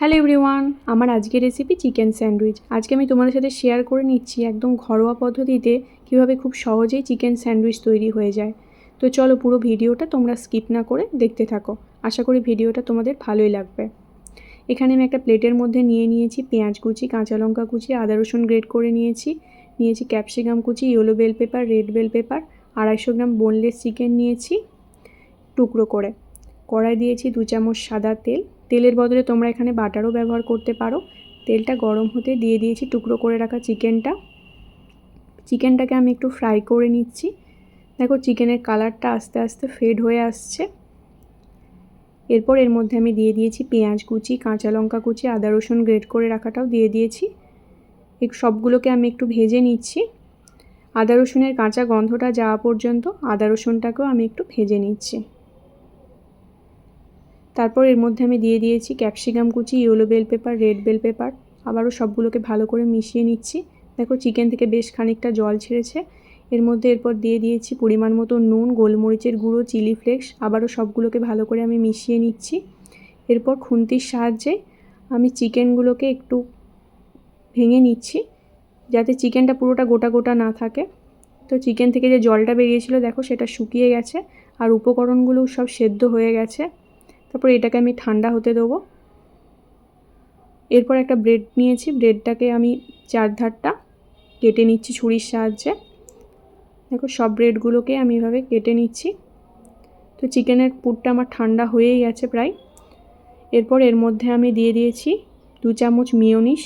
Hello everyone, আমার আজকের recipe chicken sandwich আজকে আমি তোমাদের সাথে শেয়ার করে নিচ্ছি একদম ঘরোয়া পদ্ধতিতে কীভাবে খুব সহজেই চিকেন স্যান্ডউইচ তৈরি হয়ে যায়। তো চলো পুরো ভিডিওটা তোমরা স্কিপ না করে দেখতে থাকো। আশা করি ভিডিওটা তোমাদের ভালোই লাগবে। এখানে আমি একটা প্লেটের মধ্যে নিয়ে নিয়েছি পেঁয়াজ কুচি, কাঁচা লঙ্কা কুচি, আদা রসুন গ্রেড করে নিয়েছি। নিয়েছি ক্যাপসিকাম কুচি yellow bell pepper red bell pepper আড়াইশো গ্রাম বোনলেস চিকেন নিয়েছি টুকরো করে। কড়াই দিয়েছি দু চামচ সাদা তেল। তেলের বদলে তোমরা এখানে বাটারও ব্যবহার করতে পারো। তেলটা গরম হতে দিয়ে দিয়েছি টুকরো করে রাখা চিকেনটা। চিকেনটাকে আমি একটু ফ্রাই করে নিচ্ছি। দেখো চিকেনের কালারটা আস্তে আস্তে ফেড হয়ে আসছে। এরপর এর মধ্যে আমি দিয়ে দিয়েছি পেঁয়াজ কুচি, কাঁচা লঙ্কা কুচি, আদা রসুন গ্রেট করে রাখাটাও দিয়ে দিয়েছি। সবগুলোকে আমি একটু ভেজে নিচ্ছি। আদা রসুনের কাঁচা গন্ধটা যাওয়া পর্যন্ত আদা রসুনটাকেও আমি একটু ভেজে নিচ্ছি। তারপর এর মধ্যে আমি দিয়ে দিয়েছি ক্যাপসিকাম কুচি, yellow bell pepper, red bell pepper. আবারও সবগুলোকে ভালো করে মিশিয়ে নিচ্ছি। দেখো, চিকেন থেকে বেশ খানিকটা জল ছেড়েছে। এর মধ্যে এরপর দিয়ে দিয়েছি পরিমাণ মতো নুন, গোলমরিচের গুঁড়ো, চিলি ফ্লেক্স। আবারও সবগুলোকে ভালো করে আমি মিশিয়ে নিচ্ছি। এরপর খুন্তির সাহায্যে আমি চিকেনগুলোকে একটু ভেঙে নিচ্ছি যাতে চিকেনটা পুরোটা গোটা গোটা না থাকে। তো চিকেন থেকে যে জলটা বেরিয়েছিল, দেখো, সেটা শুকিয়ে গেছে। আর উপকরণগুলোও সব সেদ্ধ হয়ে গেছে। তারপর এটাকে আমি ঠান্ডা হতে দেবো। এরপর একটা ব্রেড নিয়েছি, ব্রেডটাকে আমি চার ধারটা কেটে নিচ্ছি ছুরির সাহায্যে। দেখো, সব ব্রেডগুলোকে আমি এভাবে কেটে নিচ্ছি। তো চিকেনের পুরটা আমার ঠান্ডা হয়েই গেছে প্রায়। এরপর এর মধ্যে আমি দিয়ে দিয়েছি দু চামচ মিওনিশ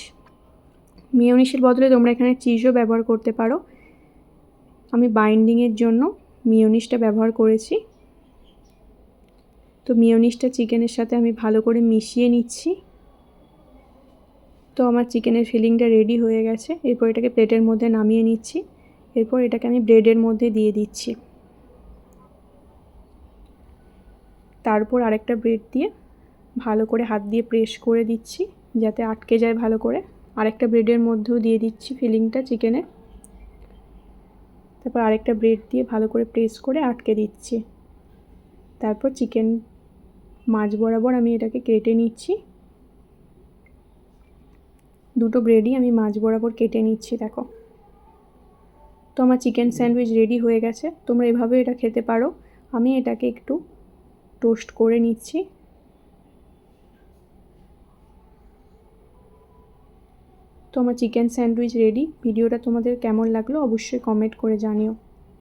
মিওনিশের বদলে তোমরা এখানে চিজও ব্যবহার করতে পারো। আমি বাইন্ডিংয়ের জন্য মিওনিশটা ব্যবহার করেছি। তো মিওনিসটা চিকেনের সাথে আমি ভালো করে মিশিয়ে নিচ্ছি। তো আমার চিকেনের ফিলিংটা রেডি হয়ে গেছে। এরপর এটাকে প্লেটের মধ্যে নামিয়ে নিচ্ছি। এরপর এটাকে আমি ব্রেডের মধ্যে দিয়ে দিচ্ছি। তারপর আরেকটা ব্রেড দিয়ে ভালো করে হাত দিয়ে প্রেস করে দিচ্ছি, যাতে আটকে যায় ভালো করে। আরেকটা ব্রেডের মধ্যেও দিয়ে দিচ্ছি ফিলিংটা চিকেনের তারপর আরেকটা ব্রেড দিয়ে ভালো করে প্রেস করে আটকে দিচ্ছি। তারপর চিকেন মাছ বরাবর আমি এটাকে কেটে নিচ্ছি। দুটো ব্রেডই আমি মাছ বরাবর কেটে নিচ্ছি, দেখো। তো আমার চিকেন স্যান্ডউইচ রেডি হয়ে গেছে, তোমরা এভাবে এটা খেতে পারো। আমি এটাকে একটু টোস্ট করে নিচ্ছি। তো আমার চিকেন স্যান্ডউইচ রেডি ভিডিওটা তোমাদের কেমন লাগল অবশ্যই কমেন্ট করে জানিও।